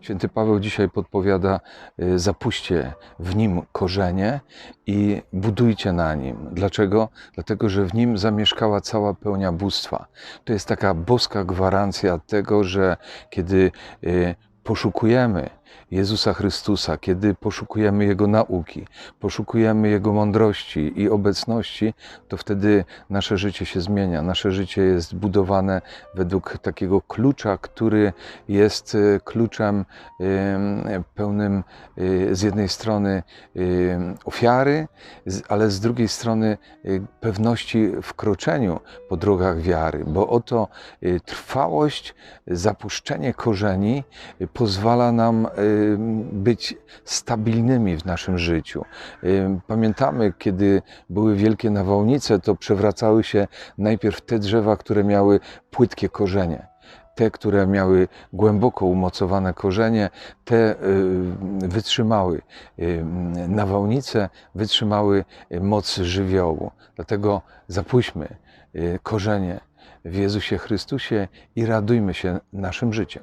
Święty Paweł dzisiaj podpowiada, y, zapuśćcie w nim korzenie i budujcie na nim. Dlaczego? Dlatego, że w nim zamieszkała cała pełnia bóstwa. To jest taka boska gwarancja tego, że kiedy y, poszukujemy Jezusa Chrystusa, kiedy poszukujemy Jego nauki, poszukujemy Jego mądrości i obecności, to wtedy nasze życie się zmienia. Nasze życie jest budowane według takiego klucza, który jest e, kluczem em, pełnym e, z jednej strony ofiary, ale z drugiej strony e, pewności w kroczeniu po drogach wiary, bo oto trwałość, zapuszczenie korzeni pozwala nam być stabilnymi w naszym życiu. Pamiętamy, kiedy były wielkie nawałnice, to przewracały się najpierw te drzewa, które miały płytkie korzenie. Te, które miały głęboko umocowane korzenie, te wytrzymały nawałnice, wytrzymały moc żywiołu. Dlatego zapuśćmy y, korzenie w Jezusie Chrystusie i radujmy się naszym życiem.